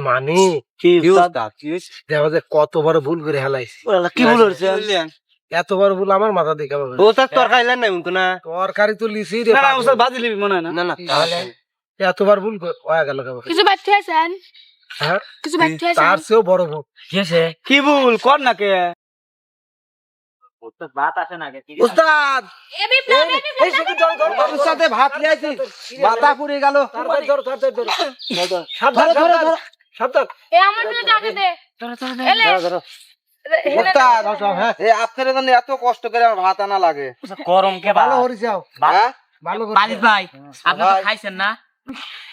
মানে? কত বড় ভুল করে হেলাইছি। কি ভুল এত বড় ভুল আমার মাথা দেখে ওস্তাদ নাই না? তরকারি তো লিসি রে না না ওস্তাদ ভাজি লিবি মনে না? না না তাহলে এতবার ভুল হয়ে গেল কেমন কিছু বাচ্চা আছেন হ্যাঁ? কিছু বাচ্চা আছেন তার চেয়েও বড় ভুল। কি ভুল? কর না কে? উস্তাদ ভাত লিয়াইছি মাথা পুড়ে গেল। তাড়াতাড়ি ধর, তাড়াতাড়ি ধরো, ধরো, ধরো। সাবধান। এ আমার টাকা দে উস্তাদ হ্যাঁ, আপনার জন্য এত কষ্ট করে আমার ভাত আনা লাগে। গরম কে ভালো করে যাও। হ্যাঁ? ভালো ভাই আপনি তো খাইছেন না?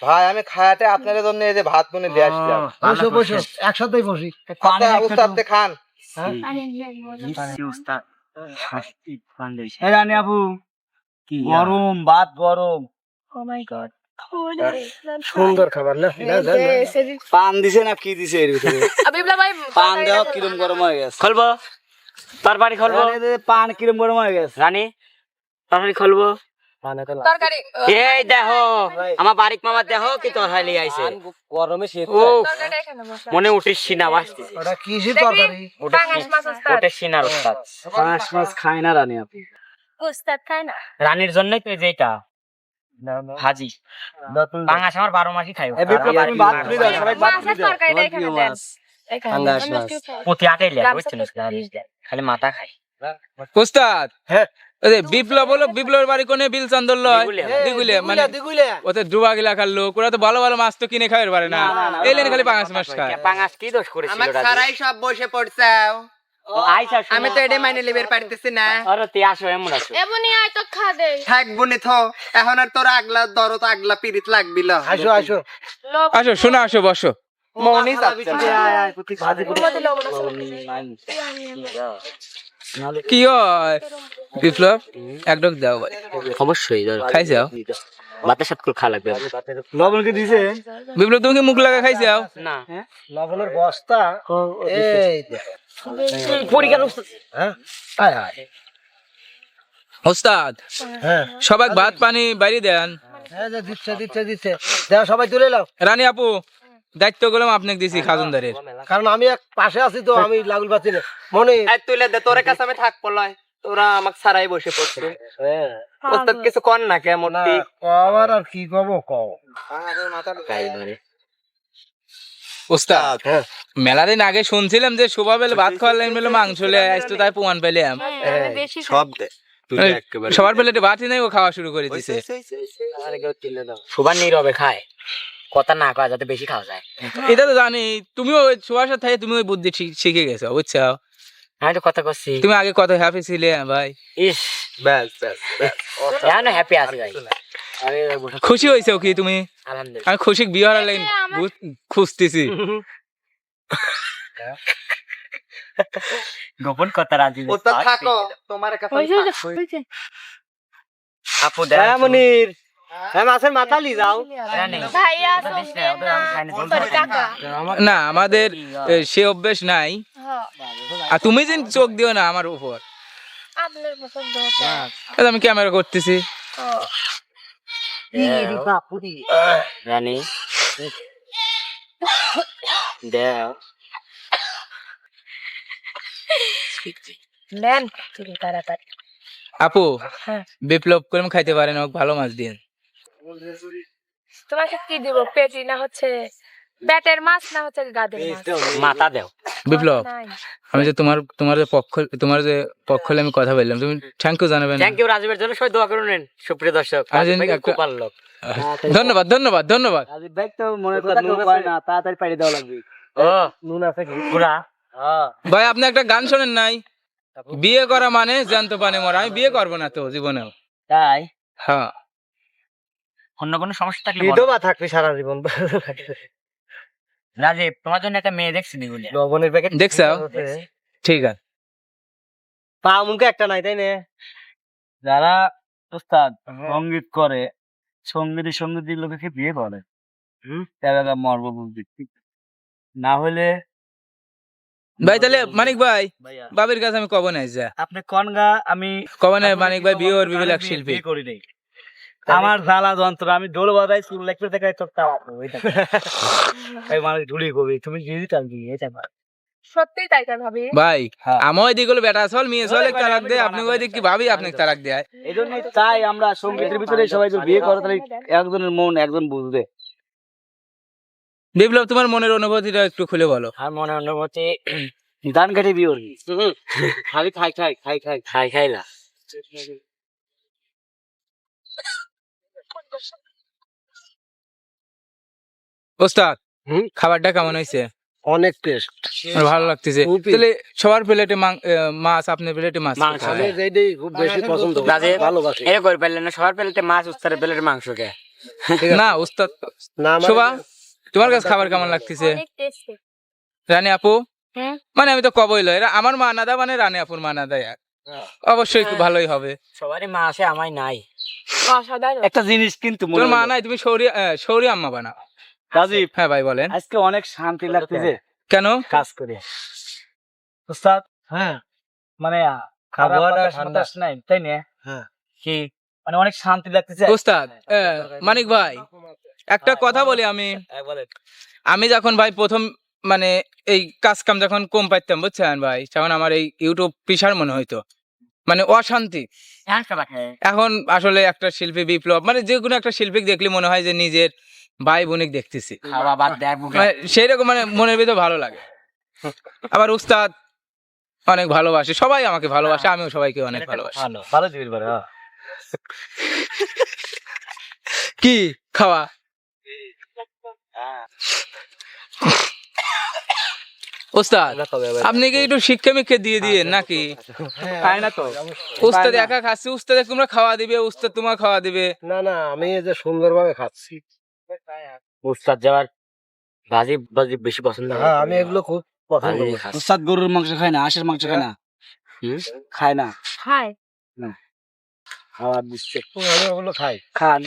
ভাই আমি খায়াতে আপনার জন্য এই যে ভাত বনে দিয়ে আসলাম বসো বসো একসাথেই বসি। উস্তাদ খান রানী আপু গরম ভাত গরম। ও মাই গড সুন্দর খাবার না। পান দিছে না কি দিছে এর ভিতরে? পান দেওয়া কিরম গরম হয়ে গেছে? খুলবো তরবারি খুলবো। পান কিরম গরম হয়ে গেছে। রানী তরবারি খুলবো। তরকারি এই দেখো আমার বাড়ির মামা দেখো কি তরকারি আইছে। গরমে শীত তরকারি এখানে বসা মনে উঠিস সিনা বাসতে। ওটা কিসের তরকারি? পাঙ্গাস মাছ ওস্তাদ। ওটা সিনার ওস্তাদ। পাঁচ মাস খায় না রানী আপু ওস্তাদ খায় না? রানীর জন্যই তো এই যে এটা ভাজি। পাঙাশ আমার বারো মাসই খাই। প্রতি আটাই লেখ। খালি মাথা খাই উস্তাদ হ্যাঁ। বিপ্লব হলো বিপ্লবের বাড়ি কোনে বিল চন্দর লয়। মানে। ওতে ডুবা গিলা খার লোক ওরা তো ভালো ভালো মাছ তো কিনে খাওয়ার পারে না এই খালি পাঁচ মাস খায় পাঙাশ কি দোষ করেছিল আমার সারাই সব বসে পড়ছাও। আমি তো এটা মাইনে লিবার পারতেছি না আরে তুই আসো এমন আসো এমনি আয় তো খা দে থাকব নি থো এখন আর তোর আগলা দরদ আগলা পিরিত লাগবিল আসো আসো আসো শোনো আসো বসো মনি যাচ্ছে ভাজি করে। কি হয়? বিপ্লব এক ডক দাও ভাই। অবশ্যই খাই যাও। ভাতের সাথে করে খাওয়া লাগবে। লবণ কি দিছে? বিপ্লব তুমি কি মুখ লাগা খাই যাও? না। লবণের বস্তা? এই দেখ। হ্যাঁ? আয় আয় ওস্তাদ হ্যাঁ। সবাই ভাত পানি বাইরে দেন। এই যে দিচ্ছে দিচ্ছে দিচ্ছে। সবাই তুলে নাও। রানী আপু দায়িত্বগুলো আপনাকে দিছি খাজুনদারের। কারণ আমি এক পাশে আছি তো আমি লাগুল পাচ্ছি না মনে তুলে দে তোর কাছে আমি থাকব লয় তোরা আমাকে সারাই বসে পড়ছে। ওস্তাদ কিছু কর না কেমন না কবার আর কি কব কও। ওস্তাদ মেলা দিন আগে শুনছিলাম যে শোভা বেলে ভাত খাওয়ার লাইন মেলে মাংস লে আসতো তাই প্রমাণ পেলাম। হ্যাঁ। সব দে। তুই এই, একেবারে সবার প্লেটে ভাতই নাই ও খাওয়া শুরু করে দিছে। সবার নীরবে খায়। কথা না কয় যাতে বেশি খাওয়া যায়। এটা তো জানি। তুমিও ওই সবার সাথে তুমি ওই বুদ্ধি শিখে গেছো বুঝছ? আমি তো কথা করছি তুমি আগে কত হ্যাপি ছিলে ভাই? ইস। ব্যাস ব্যাস এখন হ্যাপি আছি ভাই। খুশি হয়েছে কি তুমি? আমি খুশি বিয়ে লাইন বুঝ- খুঁজতেছি। গোপন কথা রাজি থাকো। তোমার কাছে। আপু দেখ হ্যাঁ মনির। হ্যাঁ না, sorry, কাকা। না আমাদের সে অভ্যেস নাই। হ্যাঁ, আর তুমি যেন চোখ দিও না আমার উপর। আমি ক্যামেরা করতেছি। রানী। দেও। নেন তুমি তাড়াতাড়ি। আপু হ্যাঁ। বিপ্লব করে খাইতে পারেন ভালো মাছ দিন তোমাকে কি দিব পেটি না হচ্ছে ব্যাটের মাছ না হচ্ছে গাদের মাথা দেও। বিপ্লব আমি যে তোমার তোমার যে পক্ষ তোমার যে পক্ষ আমি কথা বললাম তুমি থ্যাংক ইউ জানাবেন থ্যাংক ইউ রাজীবের জন্য সবাই দোয়া করুন সুপ্রিয় দর্শক। ভাই খুব ভালো লোক। ধন্যবাদ ধন্যবাদ ধন্যবাদ। আজ ব্যাগ তো মনে কথা নুন পায় না তাড়াতাড়ি পাড়ি দেওয়া লাগবে। ও নুন আছে কি? পুরা ভাই আপনি একটা গান শোনেন নাই? বিয়ে করা মানে জ্যান্ত পানে মরা আমি বিয়ে করব না তো জীবনেও। তাই? হ্যাঁ। অন্য কোনো সমস্যা থাকলে বলো। বিধবা থাকবি সারা জীবন। রাজীব তোমার জন্য একটা মেয়ে দেখছি নিগুলি লবণের প্যাকেট দেখছ? ঠিক আছে। পা মুখে একটা নাই তাই না? যারা উস্তাদ সংগীত করে সংগীত সংগীত লোকে বিয়ে করে? তারা মর্ম বুঝবি না হলে ভাই তাহলে মানিক ভাই বাবির কাছে আমি কব নাই যা আপনি কনগা আমি কব নাই মানিক ভাই বিয়ে করবি বলে এক শিল্পী। বিয়ে করি নাই। আমার জ্বালা যন্ত্র আমি ঢোল বাজাই চুল লাগবে দেখাই তোর তাওয়া এই মানুষ ঢুলি কবি তুমি জিজি টান কি এটা পার সত্যি তাই তাই ভাবি ভাই হ্যাঁ। আমার ওইদিক হলো বেটা চল মেয়ে চলে তালাক দেয় আপনি ওইদিক কি ভাবি আপনি তালাক দেয় এই জন্যই চাই আমরা সঙ্গীতের ভিতরে সবাই যদি বিয়ে করে তাহলে একজনের মন একজন বুঝবে বিপ্লব তোমার মনের অনুভূতিটা একটু খুলে বলো আর মনে অনুভূতি ধান কাটে বিয়ে করবি খালি খাই খাই খাই খাই খাই খাইলা ওস্তাদ খাবারটা কেমন হয়েছে? অনেক টেস্ট ভালো লাগতেছে। তাহলে সবার প্লেটে মাছ আপনার প্লেটে মাছ? মাংস। আমি যেটাই খুব বেশি পছন্দ করি, রাজীব, ভালোবাসি। এটা করে পেলেন না সবার প্লেটে মাছ প্লেটে মাংস কে? না ওস্তাদ না শোভা তোমার কাছে খাবার কেমন লাগতেছে? রানী আপু? মানে আমি তো কবই লয় এরা আমার মা নাদা মানে রানী আপুর মা নাদা এক অবশ্যই খুব ভালোই হবে। সবারই মা আছে আমায় নাই। একটা জিনিস কিন্তু তোর মা নাই তুমি সৌরি সৌরি আম্মা বানাও। রাজীব হ্যাঁ ভাই বলেন। আজকে অনেক শান্তি লাগতেছে। কেন? কাজ করে। উস্তাদ হ্যাঁ মানে খাবার ঠান্ডা। নাই তাই না? হ্যাঁ। কি? মানে অনেক শান্তি লাগতেছে। ওস্তাদ আহ, মানিক ভাই একটা কথা বলি আমি। আমি যখন ভাই প্রথম মানে এই কাজ কাম যখন কম পাইতাম বুঝছেন ভাই তখন আমার এই ইউটিউব পিসার মনে হইতো। মানে অশান্তি। এখন আসলে একটা শিল্পী বিপ্লব মানে যে কোনো একটা শিল্পী দেখলে মনে হয় যে নিজের ভাই বোনিক দেখতেছি। খাওয়া বাদ দেয় মানে সেই রকম মানে মনের ভিতর ভালো লাগে। আবার উস্তাদ অনেক ভালোবাসে সবাই আমাকে ভালোবাসে আমিও সবাইকে অনেক ভালোবাসি। ভালো হ্যাঁ। কি খাওয়া? ওস্তাদ আপনি কি একটু শিক্ষা মিক্ষা দিয়ে দিয়ে নাকি? খায় না তো? উস্তাদ একা খাচ্ছে উস্তাদ তোমরা খাওয়া দিবে উস্তাদ তোমার খাওয়া দিবে। না না আমি যে সুন্দরভাবে খাচ্ছি। উস্তাদ যাওয়ার ভাজি ভাজি বেশি পছন্দ হ্যাঁ। আমি এগুলো খুব পছন্দ করি। উস্তাদ গরুর মাংস খায় না হাঁসের মাংস খায় না? খায় না? হাই দিচ্ছে। ওগুলো খাই খান।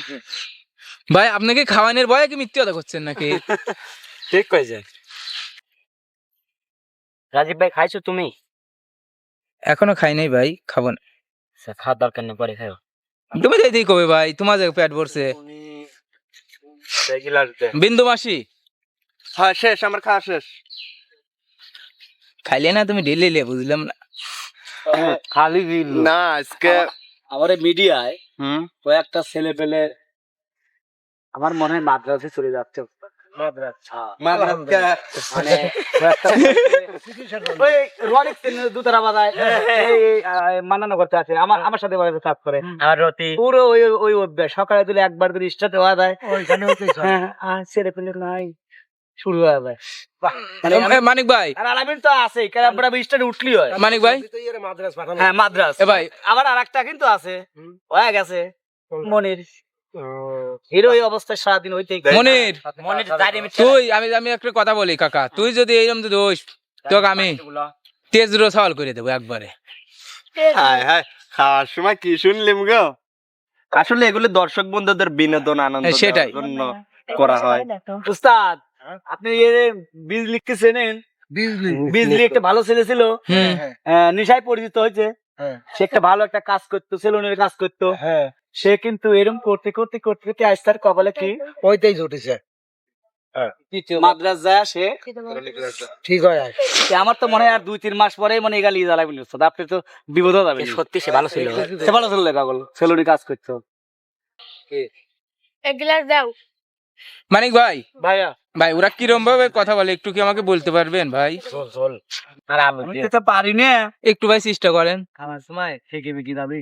ভাই আপনাকে খাওয়ানোর ভয়ে কি মিথ্যে কথা করছেন নাকি? ঠিক কইছে। রাজীব ভাই খাইছো তুমি? এখনও খাই নাই ভাই খাব না। আচ্ছা, খাওয়ার দরকার নেই পরে খাও তুমি যাইতেই কবে ভাই? তোমার পেট ভরছে। বিন্দু মাসি। হ্যাঁ শেষ আমার খাওয়া শেষ। খাইলে না তুমি ঢেলে লে বুঝলাম না। খালি দিল না আজকে আমার মিডিয়ায় হুম? কয়েকটা ছেলে পেলে আমার মনে হয় মাদ্রাসে চলে যাচ্ছে। মাদ্রাস। মাদ্রাসকে কয়েকটা ওই রনিক সিনের দুতারা বাজায়। এই এই, আহ, মানানো করতে আছে। আমার আমার সাথে কাজ করে। আর রতি? পুরো ওই ওই অভ্যাস। সকালে দিলে একবার হওয়া যায়। ওইখানে হ্যাঁ। আর ছেলে পেলে নাই। শুরু হয়ে যায়। মানে মানিক ভাই। আর আলামিন তো আছে। আমরা উঠলি হয়। মানিক ভাই? মাদ্রাস হ্যাঁ মাদ্রাস। ভাই। আবার আর একটা কিন্তু আছে। হয়ে গেছে। মনির। হিরো এই অবস্থায় সারাদিন হইতেই মনির মনে মিনিট তুই আমি আমি একটা কথা বলি কাকা। তুই যদি এইরকম হোস তোকে আমি তেজ সওয়াল করে দেবো একবারে। হায় হায় খাওয়ার সময় কি শুনলিম গো? আসলে এগুলো দর্শক বন্ধুদের বিনোদন আনন্দ হ্যাঁ, সেটাই। দেওয়ার জন্য করা হয়। উস্তাদ আপনি এ বীজ লিখতে চেনেন? বিজলি বিজলি একটা ভালো ছেলে ছিল? নেশায় পরিচিত হয়েছে। হ্যাঁ। সে একটা ভালো একটা কাজ করতো সেলুনের কাজ করতো। হ্যাঁ। সে কিন্তু এরকম করতে করতে করতে করতে আজ তার কপালে কি? ওইটাই জুটেছে। মাদ্রাস যায় সে ঠিক হয় আর। আমার তো মনে হয় আর দুই তিন মাস পরে মানে এগালি জ্বালাবেন উস্তাদ আপনি তো বিপদ হয়ে সত্যি সে ভালো ছিল। সে ভালো ছিল লেখা বল কাজ করতো। এক গ্লাস দাও। মানিক ভাই। ভাইয়া। ভাই ওরা কিরম ভাবে কথা বলে? একটু কি আমাকে বলতে পারবেন ভাই? আর আমি তো পারি না। একটু ভাই চেষ্টা করেন। আমার সময় থেকে বিকি দাবি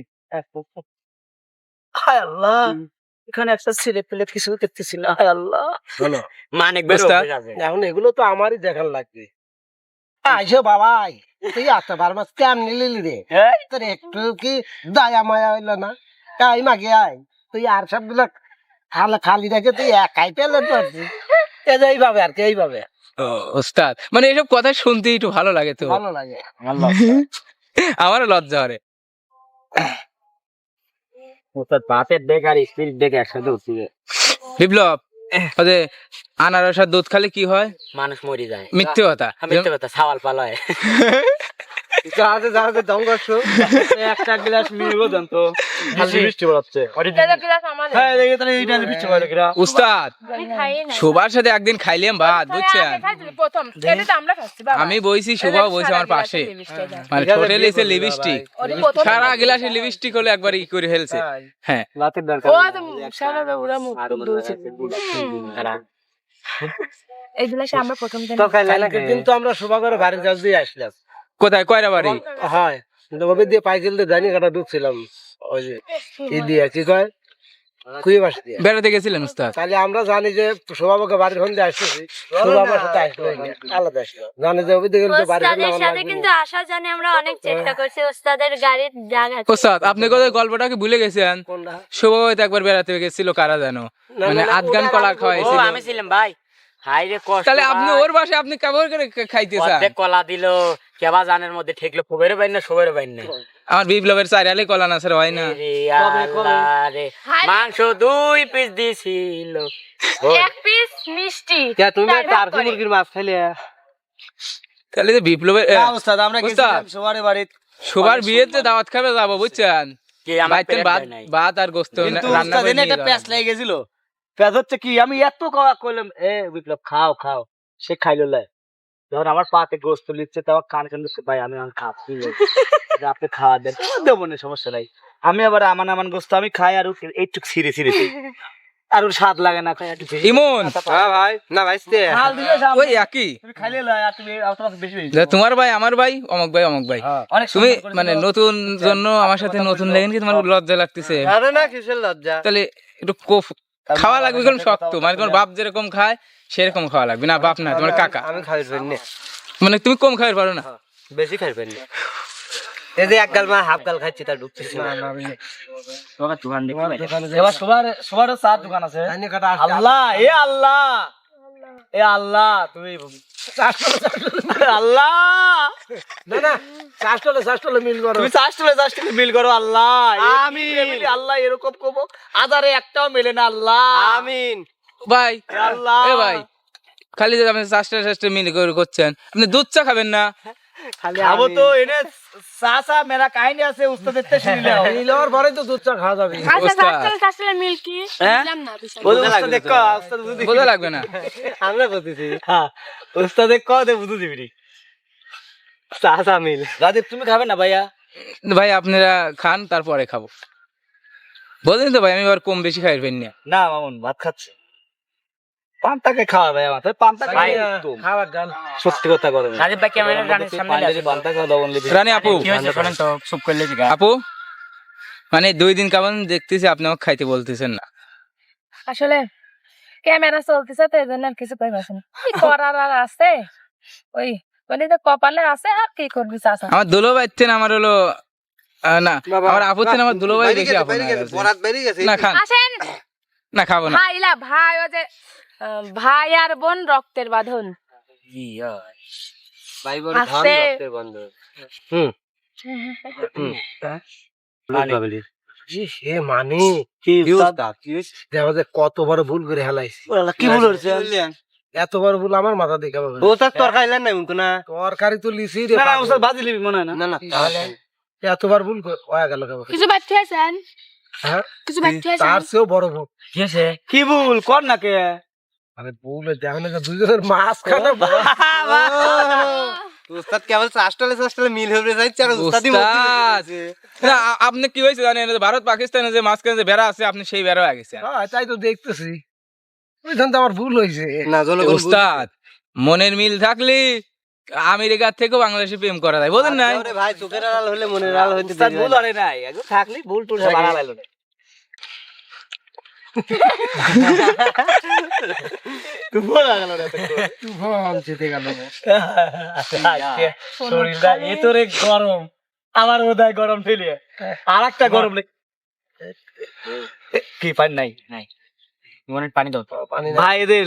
হায় আল্লাহ! এখানে একটা ছেলে পেলে কিছু দেখতেছি না হায় আল্লাহ! মানিক বের এখন এগুলো তো আমারই দেখার লাগবে। আইসো বাবা আয়। তুই আসতে পার মাস কেমনি লিলি রে? তোর একটু কি দয়া মায়া হইল না? তাই মাগে আয়। তুই আর সবগুলো খালি খালি রেখে তুই একাই পেলে পারছিস এইভাবে আর কি এইভাবে। ওস্তাদ। মানে এসব কথা শুনতে একটু ভালো লাগে তো। ভালো লাগে। আমারও লজ্জা করে। আর স্পিরিট দেখ একসাথে উঠছে বিপ্লব ওদের আনারসার দুধ খালে কি হয়? মানুষ মরে যায়। মৃত্যু কথা। মৃত্যু মিথ্যে কথা সাওয়াল পালায়। একটা গ্লাস মিলবো বৃষ্টি পড়াচ্ছে হ্যাঁ কিরা। উস্তাদ আমি খাই না শোভার সাথে একদিন খাইলাম ভাত বুঝছেন? আগে খাইছিলি প্রথম। এটা তো আমরা খাচ্ছি বাবা। আমি বইছি শোভাও বইছে আমার পাশে। মানে ছোট লেছে লিপস্টিক। সারা গিলাসে লিপস্টিক হলে একবার ই করে ফেলছে। হ্যাঁ। রাতের দরকার আমরা প্রথম দিন কিন্তু আমরা শোভাগড়ে বাড়ির কাছ দিয়ে আসলাম। কোথায়? কয়রা বাড়ি হয় দিয়ে পাইকেল দিয়ে জানি কাটা ঢুকছিলাম। ওই যে ই দিয়ে কি কয়? কুয়ে দিয়ে। বেড়াতে গেছিলেন উস্তাদ? তাহলে আমরা জানি যে শোভাবাকে বাড়ির ফোন দিয়ে আসতেছি। শোভা আমার সাথে আসলো আলাদা আসলো। জানি যে ওই দিকে বাড়ির ফোন সাথে কিন্তু আসার জন্য আমরা অনেক চেষ্টা করছি ওস্তাদের গাড়ির জায়গা উস্তাদ আপনি কোথায় গল্পটা কি ভুলে গেছেন? শোভা হয়তো একবার বেড়াতে গেছিল কারা জানো? মানে আধগান কলা খাওয়াইছিল। আমি ছিলাম ভাই। হাই রে কষ্ট তাহলে আপনি ওর বাসে আপনি কেমন করে খাইতে চান? কলা দিল কেবা জানের মধ্যে ঠেকলো ফুবের বাইন না সবের বাইন না? আমার বিপ্লবের চাইরালে কলা না। স্যার হয় না মাংস দুই পিস দিছিল। এক পিস মিষ্টি। তুমি করে। মুরগির মাছ খাইলে তাহলে যে বিপ্লবের এ, উস্তাদ আমরা। গেছিলাম সবার বাড়িতে। সবার বিয়েতে দাওয়াত খাবে যাব বুঝছেন? কি আমার বাইতে ভাত ভাত আর গোস্ত রান্না করে একটা প্যাঁচ লেগে গেছিল। প্যাঁচ হচ্ছে কি আমি এত খাওয়া করলাম এ বিপ্লব খাও খাও সে খাইলো লাই যখন আমার পাতে গোস্ত লিখছে তখন কান কান দিচ্ছে ভাই আমি আমি খাচ্ছি আপনি খাওয়া দেন। দেবো না সমস্যা নাই। আমি আবার আমান আমান গোস্ত আমি খাই আর এইটুক ছিঁড়ে ছিঁড়ে আর ওর স্বাদ লাগে না খাই ইমন! হ্যাঁ ভাই। না ভাই ওই একই। খাইলে তুমি তোমার ভাই আমার ভাই অমক ভাই অমক ভাই। তুমি মানে নতুন জন্য আমার সাথে নতুন লেগেন কি? তোমার লজ্জা লাগতেছে। আরে না কিসের লজ্জা? তাহলে একটু কোফ খাওয়া লাগবে কোন শক্ত। মানে কোন বাপ যেরকম খায় সেরকম খাওয়া লাগবে। না বাপ না তোমার কাকা। আমি খাই পারি না। মানে তুমি কম খাইতে পারো না। বেশি খাই পারি না। এই যে এক গাল মা হাফ গাল খাচ্ছি তা ঢুকতেছি না তোমাকে দোকান দেখতে এবার সবার সবার চার দোকান আছে। আল্লাহ এ আল্লাহ। এ আল্লাহ তুমি আল্লাহ। না না চাষ করলে চাষ করলে মিল করো। তুমি চাষ তুলে চাষ তুলে বিল করো আল্লাহ। আমি আল্লাহ এরকম কবো আদারে একটাও মেলে না আল্লাহ। আমিন। ভাই এ ভাই খালি যে আপনি চাষটা চাষটা মিল করে করছেন আপনি দুধ চা খাবেন না। খাব তো এনে চা চা মেরা কাহিনী আছে উস্তাদের শুনিলে মিল হওয়ার পরে তো দুধ চা খাওয়া যাবে। আচ্ছা কাস্টলে মিল্কি হ্যাঁ? না। উস্তাদ দেখ উস্তাদ বুঝি বোঝা লাগবে না। আমরা বলতেছি হ্যাঁ। উস্তাদ দে বুঝু দিবি চা চা মিল। রাজীব তুমি খাবে না ভাইয়া? ভাই আপনারা খান তারপরে খাব। বলেন তো ভাই আমি এবার কম বেশি খাই না না মামুন ভাত খাচ্ছে। পান্তাকে খাওয়া ভাই আমার। পান্তা খাই খাওয়া গান সত্যি কথা করে রাজীব ভাই ক্যামেরা রানের সামনে আসেন। পান্তা খাওয়া দাও রানী আপু। কি হয়েছে শোনেন তো চুপ করলে জিগা আপু মানে দুই দিন কেমন দেখতেছি আপনি আমাকে খাইতে বলতেছেন না। আসলে ক্যামেরা চলতেছে তো এই জন্য আর কিছু কই কি করার আর আছে? ওই মানে তো কপালে আছে আর কি করবি চাচা? আমার দুলো বাইতেন আমার হলো না আমার আপু চেন আমার দুলো ভাই বেশি না খান। আসেন। না খাব না। ভাইলা ভাই ও যে ভাই আর বোন রক্তের বাঁধন। ভাই বড় ধান রক্তের হুম। হে মানে? কি কত বড় ভুল করে হেলাইছি। কি ভুল হচ্ছে এত ভুল আমার মাথা দেখে নাই না? তরকারি তো লিসি রে না। লিবি মনে না? না না তাহলে এতবার ভুল হয়ে গেল কিছু হ্যাঁ? কিছু বাচ্চা তার চেয়েও বড় ভুল। কি ভুল? কর না কে? আরে দেখো না যে দুইজনের মাঝখানে উস্তাদ কেবল চাষটালে চাষটালে মিল হবে আর উস্তাদি না আপনি কি হয়েছে জানেন ভারত পাকিস্তানে যে মাঝখানে যে বেড়া আছে আপনি সেই বেড়া হয়ে গেছেন হ্যাঁ, তাই তো দেখতেছি। তো আমার ভুল হয়েছে। না উস্তাদ মনের মিল থাকলে আমেরিকার থেকেও বাংলাদেশে প্রেম করা যায় বোঝেন নাই? ভাই চোখের আড়াল হলে মনের আড়াল হইতে ভুল হয় না। নাই। থাকলি ভুল টুল সব বাড়া লাইলো না তুই ভুল হয়ে গেল রে তুই ভন জিতে গেল শরীরটা গরম। আমার বোধহয় গরম ফেলিয়ে আর একটা গরম কি পানি নাই? নাই। মনে পানি দাও। পানি ভাই এদের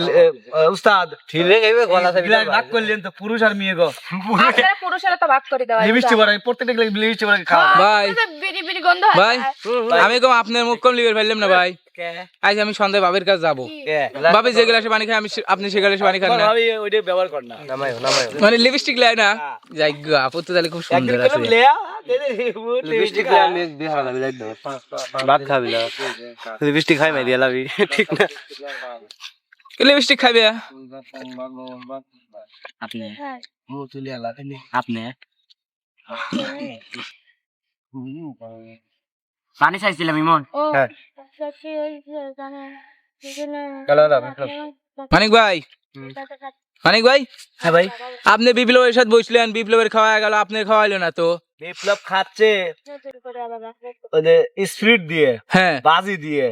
উস্তাদ। ঠিলে গাইবে গলা থেকে ভাগ করলেন তো পুরুষ আর মেয়ে গো। আপনারা পুরুষেরা তো ভাগ করে দেওয়া লিপস্টিক পরে প্রত্যেকটা লিপস্টিক পরে খাওয়া। ভাই। বিড়ি বিড়ি গন্ধ হয়। ভাই। আমি কম আপনার মুখ কম লিখে ফেললাম না ভাই। আজ আমি সন্ধ্যায় বাবের কাছে যাব। বাবে যে গ্লাসে পানি খাই আমি আপনি সে গ্লাসে পানি খান না। আমি ওইটা ব্যবহার কর না। মানে লিপস্টিক লাই না? যাই গো আপু তো তাহলে খুব সুন্দর আছে। লিপস্টিক আমি বিহার লাগি যাই ভাত খাবি না। লিপস্টিক খাই মাই দিয়া লাবি ঠিক না? লিপস্টিক খাবে আপনি? হ্যাঁ। আপনি? পানি চাইছিলাম ইমন। ও। হ্যাঁ। মানিক ভাই। মানিক ভাই। হ্যাঁ ভাই। আপনি বিপ্লবের সাথে বসলেন বিপ্লবের খাওয়া গেল আপনি খাওয়াইলো না তো? বিপ্লব খাচ্ছে। স্পিড দিয়ে হ্যাঁ। বাজি দিয়ে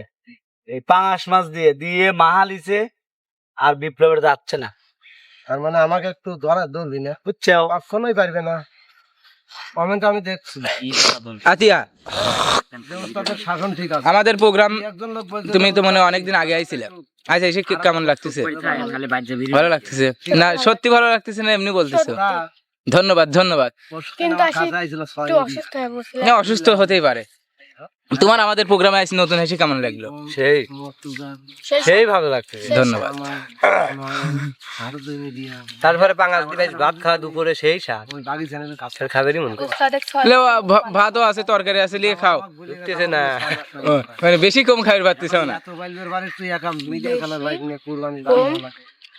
এই পাঙাশ মাছ দিয়ে দিয়ে মাহালিছে আর বিপ্লবের যাচ্ছে না। তার মানে আমাকে একটু ধরা দৌড়ি না? বুঝছ? কখনোই পারবে না। কমেন্ট আমি দেখছি। আতিয়া। শাসন ঠিক আছে আমাদের প্রোগ্রাম তুমি তো মনে হয় অনেকদিন আগে আইছিলে। আচ্ছা এসে কি- কেমন লাগতেছে? ভালো লাগতেছে? না সত্যি ভালো লাগতেছে না এমনি বলতেছো? ধন্যবাদ ধন্যবাদ। হয়ে অসুস্থ হতেই পারে। তোমার আমাদের প্রোগ্রামে আসি নতুন এসে কেমন লাগল? সেই। সেই সেই ভালো লাগছে। ধন্যবাদ। তারপরে পাঙ্গাস দিবে ভাত খাওয়া দুপুরে সেই স্বাদ কাছে ফের খাবারই মন ভাতও আছে তরকারি আছে লিয়ে খাও। উঠতেছে না। মানে বেশি কম খাইতে পারতেছ না।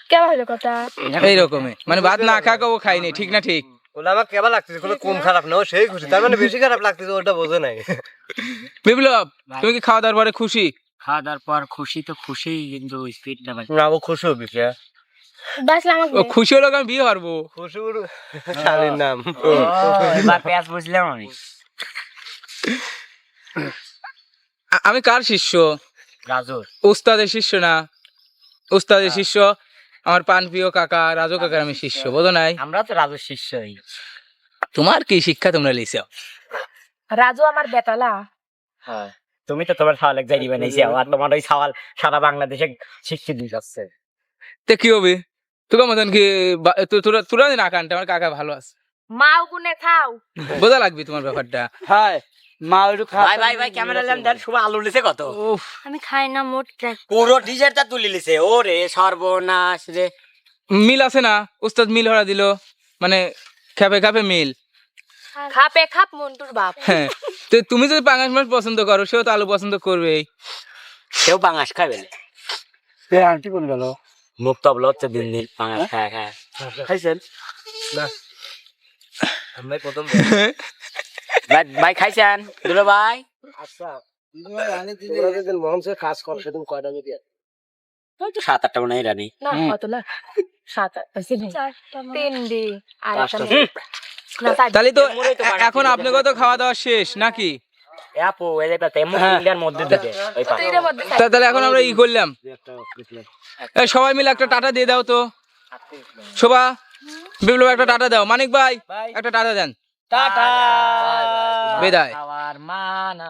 কেমন হলো কথা? এইরকমই। মানে ভাত না খা কেউ খাইনি ঠিক না ঠিক? ওটা আমার কেমন লাগতেছে কোনো কম খারাপ না ও সেই খুশি তার মানে বেশি খারাপ লাগতেছে ওটা বোঝে নাই। বিপ্লব তুমি কি খাওয়া দাওয়ার পরে খুশি? খাওয়া দাওয়ার পর খুশি তো খুশি কিন্তু স্পিডটা বাজে না ও খুশি হবি কে ও খুশি হলো আমি বিয়ে হারবো খুশুর শালির নাম। এবার পেঁয়াজ বুঝলাম আমি। আমি কার শিষ্য? গাজর উস্তাদের শিষ্য না? উস্তাদের শিষ্য? আমার পান প্রিয় কাকা রাজু কাকার আমি শিষ্য বোধ নাই? আমরা তো রাজুর শিষ্যই। তোমার কি শিক্ষা তোমরা লিছো? রাজু আমার বেটালা হ্যাঁ তুমি তো তোমার সাওয়াল এক জায়গায় বানাইছি আর তোমার ওই সাওয়াল সারা বাংলাদেশে শিক্ষিত দিয়ে যাচ্ছে। তে কি হবে? তোকে মতন কি তোরা তোরা না কানটা আমার কাকা ভালো আছে। মাও গুনে খাও। বোঝা লাগবে তোমার ব্যাপারটা। হাই মা একটু খা ভাই ভাই ভাই ক্যামেরা ল্যান্ড দেন শুভ আলু লিছে কত? উফ। আমি খাই না মোট পুরো টিজারটা তুলে লিছে ও রে সর্বনাশ রে। মিল আছে না? উস্তাদ মিল হরা দিল। মানে খাপে খাপে মিল। খাপে খাপ মন্টুর বাপ। হ্যাঁ। তো তুমি যদি পাঙ্গাস মাছ পছন্দ করো সেও তো আলু পছন্দ করবেই। সেও বাঙাস খাবে না। আন্টি কোন গেল? মুখ তবলা হচ্ছে দিন দিন খায় খায়। খাইছেন? আমি প্রথম ভাই ভাই খাইছেন? দুলো ভাই। আচ্ছা তোরা যেদিন মঞ্চে কাজ কর সেদিন কয়টা মিডিয়া ওই তো সাত আটটা মনে হয় রানি। না কত না সাত তিন আর তাহলে তো এখন আপনাকে তো খাওয়া দাওয়া শেষ নাকি? আপু এই যে তেমন ইন্ডিয়ার মধ্যে দিতে ওই পাশে। তিনের মধ্যে তা- তাহলে এখন আমরা ই করলাম। সবাই মিলে একটা টাটা দিয়ে দাও তো। শোভা বিপ্লব একটা টাটা দাও। মানিক ভাই। একটা টাটা দেন। টাটা। বিদায়। আমার মানা।